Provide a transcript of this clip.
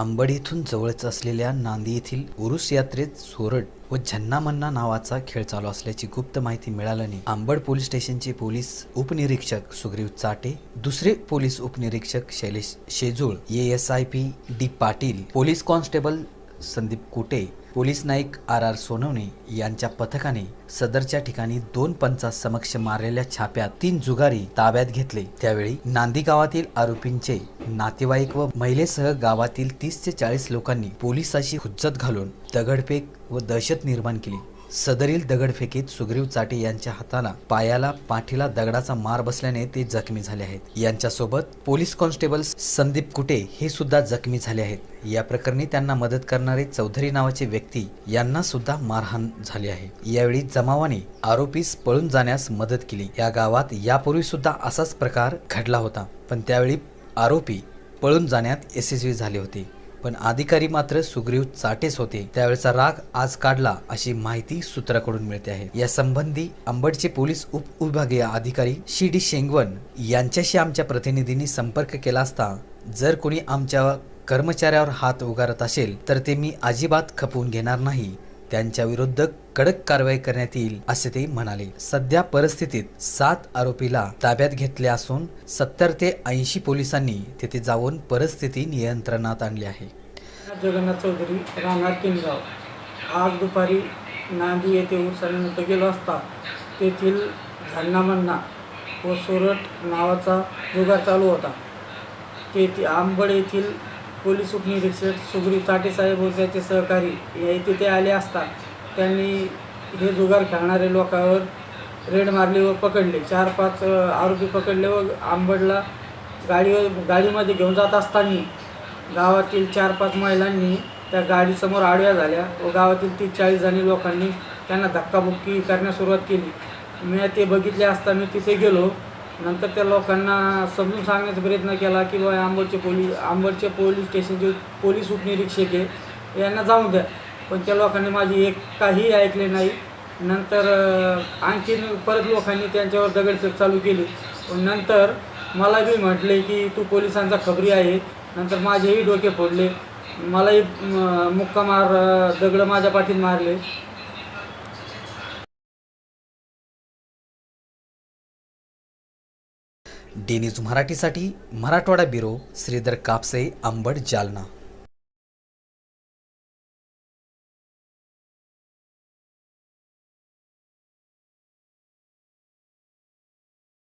अंबड इथून जवळच असलेल्या नांदी येथील उरुस यात्रेत सोरड व झन्ना मन्ना नावाचा खेळ चालू असल्याची गुप्त माहिती मिळाल्याने अंबड पोलीस स्टेशनचे पोलीस उपनिरीक्षक सुग्रीव चाटे दुसरे पोलीस उपनिरीक्षक Shailesh Shejul A S I P D Patil police constable Sandeep Kute police naik R R Sonawane यांच्या पथकाने सदरच्या ठिकाणी दोन पंचासमक्ष मारलेल्या छाप्यात तीन जुगारी ताब्यात घेतले. त्यावेळी नांदी गावातील आरोपींचे नातेवाईक व महिलेसह गावातील तीस ते चाळीस लोकांनी पोलिसाशी हुज्जत घालून दगडफेक व दहशत निर्माण केली. सदरील दगडफेकीत सुग्रीव चाटे यांच्या हाताला पायाला पाठीला दगडाचा मार बसल्याने ते जखमी झाले आहेत. यांच्यासोबत पोलीस कॉन्स्टेबल संदीप कुटे हे सुद्धा जखमी झाले आहेत. या प्रकरणी त्यांना मदत करणारे चौधरी नावाचे व्यक्ती यांना सुद्धा मारहाण झाली आहे. यावेळी जमावाने आरोपीस पळून जाण्यास मदत केली. या गावात यापूर्वी सुद्धा असाच प्रकार घडला होता. पण त्यावेळी आरोपी पळून जाण्यात यशस्वी झाले होते. पण अधिकारी मात्र सुग्रीव चाटेच होते. त्यावेळेचा राग आज काढला अशी माहिती सूत्राकडून मिळते आहे. या संबंधी अंबडचे पोलीस उपविभागीय अधिकारी शी डी शेंगवन यांच्याशी आमच्या प्रतिनिधींनी संपर्क केला असता जर कोणी आमच्या कर्मचाऱ्यावर हात उगारत असेल तर ते मी अजिबात खपवून घेणार नाही. त्यांच्या विरुद्ध कडक कारवाई करण्यात येईल असे ते म्हणाले. सध्या परिस्थितीत सात आरोपीला ताब्यात घेतले असून सत्तर ते ऐंशी पोलिसांनी तेथे जाऊन परिस्थिती नियंत्रणात आणली आहे. जगन्नाथ चौधरी राहणार किनगाव. आज दुपारी नांदी येथे उरसाल्यानंतर गेलो असता तेथील झन्नामन्ना व सोरट नावाचा जुगार चालू होता. तेथे आंबड येथील पोलीस उपनिरीक्षक सुग्रीव चाटेसाहेब व त्याचे सहकारी हे तिथे आले असता त्यांनी हे जुगार खेळणारे लोकांवर रेड मारली व पकडले. चार पाच आरोपी पकडले व आंबडला गाडीवर गाडीमध्ये घेऊन जात असताना गावातील चार पाच महिलांनी त्या गाडीसमोर आडव्या झाल्या व गावातील तीस चाळीस जणी लोकांनी त्यांना धक्काबुक्की करण्यास सुरुवात केली. मी ते बघितले असता मी तिथे गेलो. नंतर त्या लोकांना समजून सांगण्याचा प्रयत्न केला की बा आंबडचे पोलीस आंबडचे पोलीस स्टेशनचे पोलीस उपनिरीक्षक आहे यांना जाऊन द्या. पण त्या लोकांनी माझी एक काही ऐकले नाही. नंतर आणखीन परत लोकांनी त्यांच्यावर दगडफेक चालू केली. पण नंतर मला बी म्हटले की तू पोलिसांचा खबरी आहे. नंतर माझेही डोके फोडले. मलाही मुक्कामार मुक्का मार दगडं माझ्या पाठीत मारले. डी न्यूज मराठीसाठी मराठवाडा ब्युरो श्रीधर कापसे अंबड जालना.